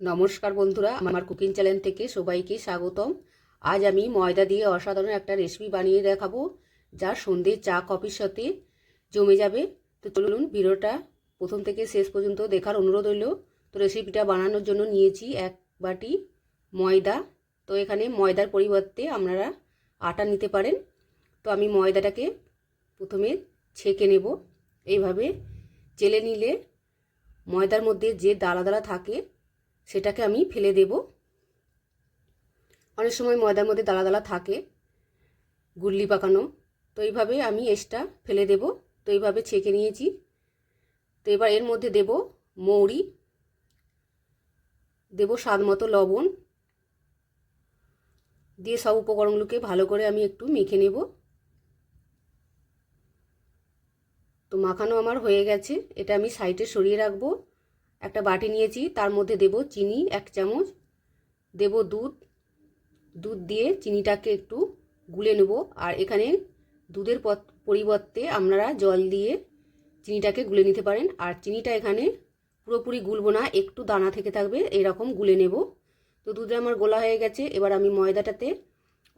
নমস্কার বন্ধুরা, আমার কুকিং চ্যানেল থেকে সবাইকে স্বাগতম। আজ আমি ময়দা দিয়ে অসাধারণ একটা রেসিপি বানিয়ে দেখাবো, যা সন্ধ্যে চা, কফির সাথে জমে যাবে। তো চলুন ভিডিওটা প্রথম থেকে শেষ পর্যন্ত দেখার অনুরোধ হইল তো রেসিপিটা বানানোর জন্য নিয়েছি এক বাটি ময়দা। তো এখানে ময়দার পরিবর্তে আপনারা আটা নিতে পারেন। তো আমি ময়দাটাকে প্রথমে ছেঁকে নেব। এইভাবে চেলে নিলে ময়দার মধ্যে যে দালা দালা থাকে সেটাকে আমি ফেলে দেব। অনেক সময় ময়দার মধ্যে দালা দালা থাকে, গুল্লি পাকানো। তো এইভাবে আমি এসটা ফেলে দেব। তো এইভাবে ছেঁকে নিয়েছি। তো এবার এর মধ্যে দেব মৌরি, দেব স্বাদ মতো লবণ। দিয়ে সব উপকরণগুলোকে ভালো করে আমি একটু মেখে নেব। তো মাখানো আমার হয়ে গেছে। এটা আমি সাইডে সরিয়ে রাখব। একটা বাটি নিয়েছি, তার মধ্যে দেব চিনি এক চামচ, দেব দুধ দুধ দিয়ে চিনিটাকে একটু গুলে নেব, আর এখানে দুধের পরিবর্তে আপনারা জল দিয়ে চিনিটাকে গুলে নিতে পারেন, আর চিনিটা এখানে পুরোপুরি গুলবো না, একটু দানা থেকে থাকবে, এরকম গুলে নেব। তো দুধে আমার গোলা হয়ে গেছে, এবার আমি ময়দাটাতে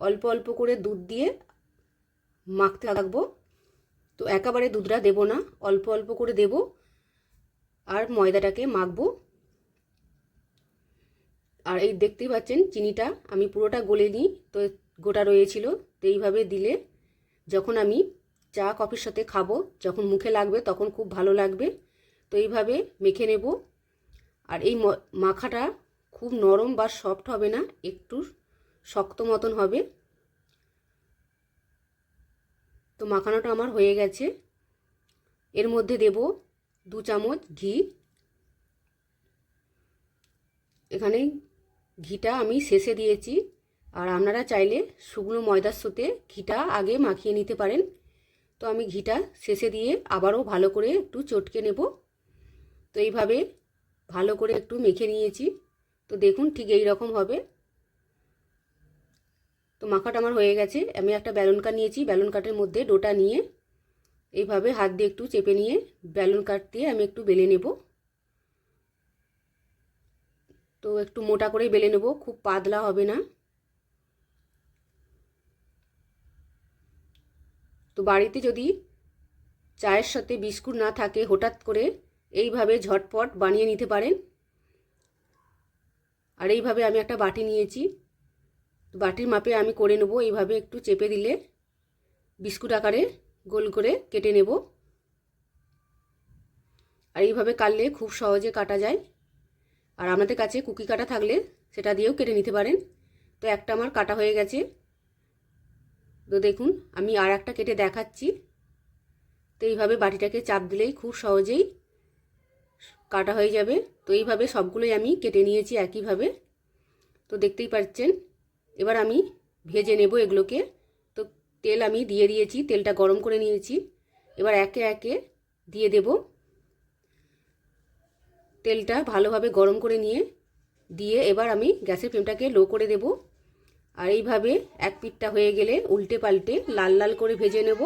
অল্প অল্প করে দুধ দিয়ে মাখতে থাকব। তো একেবারে দুধটা দেব না, অল্প অল্প করে দেব আর ময়দাটাকে মাখবো। আর এই দেখতেই পাচ্ছেন চিনিটা, আমি পুরোটা গলে নিই, তো গোটা রয়েছিল, তো এইভাবে দিলে যখন আমি চা কফির সাথে খাব, যখন মুখে লাগবে তখন খুব ভালো লাগবে, তো এইভাবে মেখে নেব। আর এই মাখাটা খুব নরম বা সফট হবে না, একটু শক্ত মতন হবে। তো মাখানোটা আমার হয়ে গেছে। এর মধ্যে দেব দু চামচ ঘি। এখানে ঘিটা আমি শেষে দিয়েছি। আর আপনারা চাইলে শুকনো ময়দার সাথে ঘিটা আগে মাখিয়ে নিতে পারেন। তো আমি ঘিটা শেষে দিয়ে আবারও ভালো করে একটু চটকে নেব। তো এইভাবে ভালো করে একটু মেখে নিয়েছি। তো দেখুন ঠিক এই রকম হবে। তো মাখাটা আমার হয়ে গেছে। আমি একটা ব্যালন কাট নিয়েছি। ব্যালন কাটের মধ্যে ডোটা নিয়ে এইভাবে হাত দিয়ে একটু চেপে নিয়ে ব্যালন কাট দিয়ে আমি একটু বেলে নেব। তো একটু মোটা করে বেলে নেব, খুব পাতলা হবে না। তো বাড়িতে যদি চায়ের সাথে বিস্কুট না থাকে, হঠাৎ করে এইভাবে ঝটপট বানিয়ে নিতে পারেন। আর এইভাবে আমি একটা বাটি নিয়েছি। বাটির মাপে আমি করে নেব, এইভাবে একটু চেপে দিলে বিস্কুট আকারে। গোল করে কেটে নেব। আর এইভাবে কাটলে খুব সহজে কাটা যায়। আর আমাদের কাছে কুকি কাটা থাকলে সেটা দিয়েও কেটে নিতে পারেন। তো একটা আমার কাটা হয়ে গেছে। তো দেখুন, আমি আর একটা কেটে দেখাচ্ছি। তো এইভাবে বাটিটাকে চাপ দিলেই খুব সহজেই কাটা হয়ে যাবে। তো এইভাবে সবগুলোই আমি কেটে নিয়েছি একইভাবে। তো দেখতেই পাচ্ছেন, এবার আমি ভেজে নেব এগুলোকে। তেল আমি দিয়ে দিয়েছি, তেলটা গরম করে নিয়েছি। এবার একে একে দিয়ে দেব। তেলটা ভালোভাবে গরম করে নিয়ে, দিয়ে এবার আমি গ্যাসের ফ্লেমটাকে লো করে দেব। আর এইভাবে এক পিঠটা হয়ে গেলে উল্টে পাল্টে লাল লাল করে ভেজে নেব।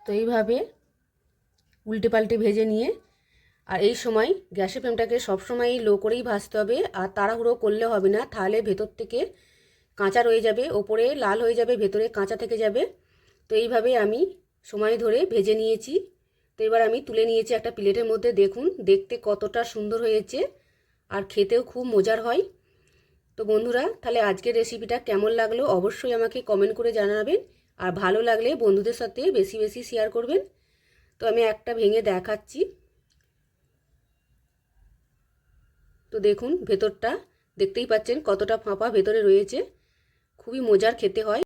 তো এইভাবে উল্টে পাল্টে ভেজে নিয়ে আর এই সময় গ্যাসের ফ্লেমটাকে সবসময়ই লো করেই ভাজতে হবে, আর তাড়াহুড়ো করলে হবে না। তাহলে ভেতর থেকে কাঁচা রয়ে যাবে, ওপরে লাল হয়ে যাবে, ভেতরে কাঁচা থেকে যাবে। তো এইভাবে আমি সময় ধরে ভেজে নিয়েছি। তো এবার আমি তুলে নিয়েছি একটা প্লেটের মধ্যে। দেখুন, দেখতে কতটা সুন্দর হয়েছে, আর খেতেও খুব মজার হয়। তো বন্ধুরা, তাহলে আজকের রেসিপিটা কেমন লাগল অবশ্যই আমাকে কমেন্ট করে জানাবেন। আর ভালো লাগলে বন্ধুদের সাথে বেশি বেশি শেয়ার করবেন। তো আমি একটা ভেঙে দেখাচ্ছি। তো দেখুন ভেতরটা দেখতেই পাচ্ছেন কতটা ফাঁপা ভেতরে রয়েছে। খুবই মজার খেতে হয়।